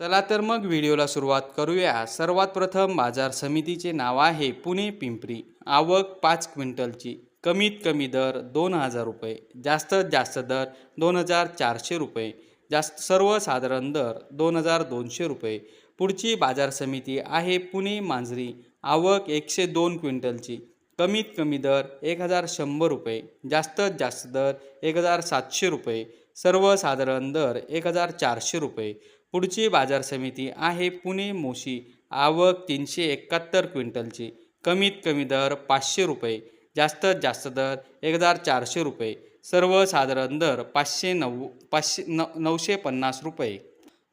चला तर मग व्हिडिओला सुरुवात करूया. सर्वात प्रथम बाजार समितीचे नाव आहे पुणे पिंपरी. आवक पाच क्विंटलची. कमीत कमी दर दोन हजार रुपये. जास्तीत जास्त दर दोन हजार चारशे रुपये. जास्त सर्वसाधारण दर दोन हजार दोनशे रुपये. पुढची बाजार समिती आहे पुणे मांजरी. आवक एकशे दोन क्विंटलची. कमीत कमी दर एक हजार शंभर रुपये. जास्तीत जास्त दर एक हजार सातशे रुपये. सर्वसाधारण दर एक हजार चारशे रुपये. पुढची बाजार समिती आहे पुणे मोशी. आवक तीनशे एकाहत्तर क्विंटलची. कमीत कमी दर पाचशे रुपये. जास्तीत जास्त दर एक हजार चारशे रुपये. सर्वसाधारण दर पाचशे नऊ पाचशे न नऊशे पन्नास रुपये.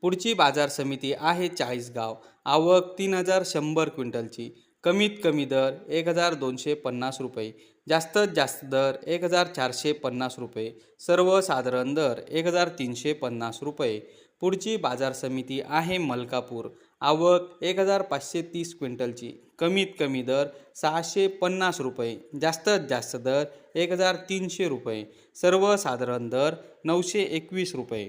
पुढची बाजार समिती आहे चाळीसगाव. आवक तीन हजार शंभर क्विंटलची. कमीत कमी दर एक हजार दोनशे पन्नास रुपये जास्तीत जास्त दर एक हजार चारशे पन्नास रुपये सर्वसाधारण दर एक हजार तीनशे पन्नास रुपये. पुढची बाजार समिती आहे मलकापूर. आवक एक हजार पाचशे तीस क्विंटलची कमीत कमी दर सहाशे पन्नास रुपये जास्तीत जास्त दर एक हजार तीनशे रुपये सर्वसाधारण दर नऊशे एकवीस रुपये.